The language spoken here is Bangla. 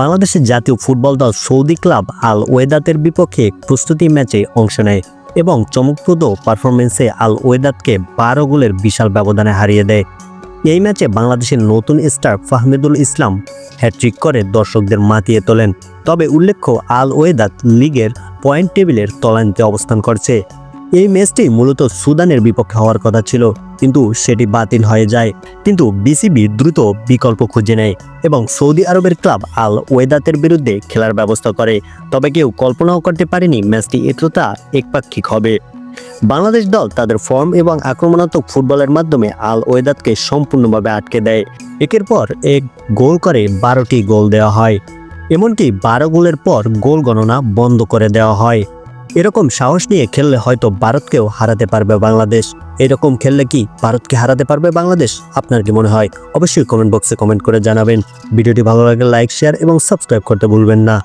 বাংলাদেশের জাতীয় ফুটবল দল সৌদি ক্লাব আল ওয়েদাতের বিপক্ষে প্রস্তুতি ম্যাচে অংশ নেয় এবং চমকপ্রদ পারফরমেন্সে আল ওয়েদাতকে বারো গোলের বিশাল ব্যবধানে হারিয়ে দেয়। এই ম্যাচে বাংলাদেশের নতুন স্টার ফাহমিদুল ইসলাম হ্যাট্রিক করে দর্শকদের মাতিয়ে তোলেন। তবে উল্লেখ্য, আল ওয়েদাত লিগের পয়েন্ট টেবিলের তলানিতে অবস্থান করছে। এই ম্যাচটি মূলত সুদানের বিপক্ষে হওয়ার কথা ছিল, কিন্তু সেটি বাতিল হয়ে যায়। কিন্তু বিসিবি দ্রুত বিকল্প খুঁজে নেয় এবং সৌদি আরবের ক্লাব আল ওয়েদাতের বিরুদ্ধে খেলার ব্যবস্থা করে। তবে কেউ কল্পনাও করতে পারেনি ম্যাচটি এতটা একপাক্ষিক হবে। বাংলাদেশ দল তাদের ফর্ম এবং আক্রমণাত্মক ফুটবলের মাধ্যমে আল ওয়েদাতকে সম্পূর্ণভাবে আটকে দেয়। একের পর এক গোল করে বারোটি গোল দেওয়া হয়। এমনকি বারো গোলের পর গোল গণনা বন্ধ করে দেওয়া হয়। এরকম সাহস নিয়ে খেললে হয়তো ভারতকেও হারাতে পারবে বাংলাদেশ। এরকম খেললে কি ভারতকে হারাতে পারবে বাংলাদেশ? আপনার কি মনে হয়? অবশ্যই কমেন্ট বক্সে কমেন্ট করে জানাবেন। ভিডিওটি ভালো লাগলে লাইক, শেয়ার এবং সাবস্ক্রাইব করতে ভুলবেন না।